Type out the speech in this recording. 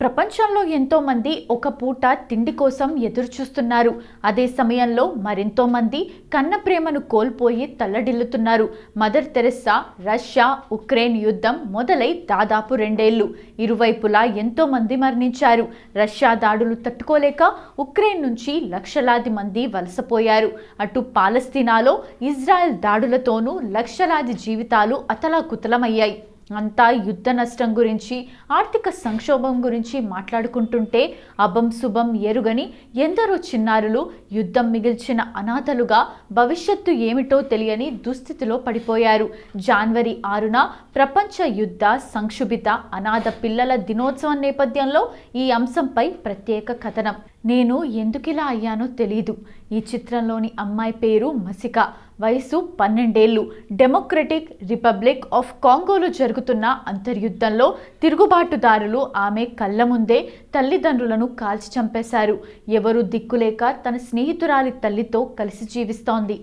ప్రపంచంలో ఎంతోమంది ఒక పూట తిండి కోసం ఎదురుచూస్తున్నారు. అదే సమయంలో మరెంతో మంది కన్న ప్రేమను కోల్పోయి తల్లడిల్లుతున్నారు. మదర్ తెరెస్సా రష్యా ఉక్రెయిన్ యుద్ధం మొదలై దాదాపు రెండేళ్ళు. ఇరువైపులా ఎంతో మంది మరణించారు. రష్యా దాడులు తట్టుకోలేక ఉక్రెయిన్ నుంచి లక్షలాది మంది వలసపోయారు. అటు పాలస్తీనాలో ఇజ్రాయెల్ దాడులతోనూ లక్షలాది జీవితాలు అతలాకుతలమయ్యాయి. అంతా యుద్ధ నష్టం గురించి ఆర్థిక సంక్షోభం గురించి మాట్లాడుకుంటుంటే అభం శుభం ఎరుగని ఎందరో చిన్నారులు యుద్ధం మిగిల్చిన అనాథలుగా భవిష్యత్తు ఏమిటో తెలియని దుస్థితిలో పడిపోయారు. జనవరి ఆరున ప్రపంచ యుద్ధ సంక్షుభిత అనాథ పిల్లల దినోత్సవం నేపథ్యంలో ఈ అంశంపై ప్రత్యేక కథనం. నేను ఎందుకిలా అయ్యానో తెలీదు. ఈ చిత్రంలోని అమ్మాయి పేరు మసిక. వయసు పన్నెండేళ్ళు డెమోక్రటిక్ రిపబ్లిక్ ఆఫ్ కాంగోలో జరుగుతున్న అంతర్యుద్ధంలో తిరుగుబాటుదారులు ఆమె కళ్ళ ముందే తల్లిదండ్రులను కాల్చి చంపేశారు. ఎవరు దిక్కులేక తన స్నేహితురాలి తల్లితో కలిసి జీవిస్తోంది.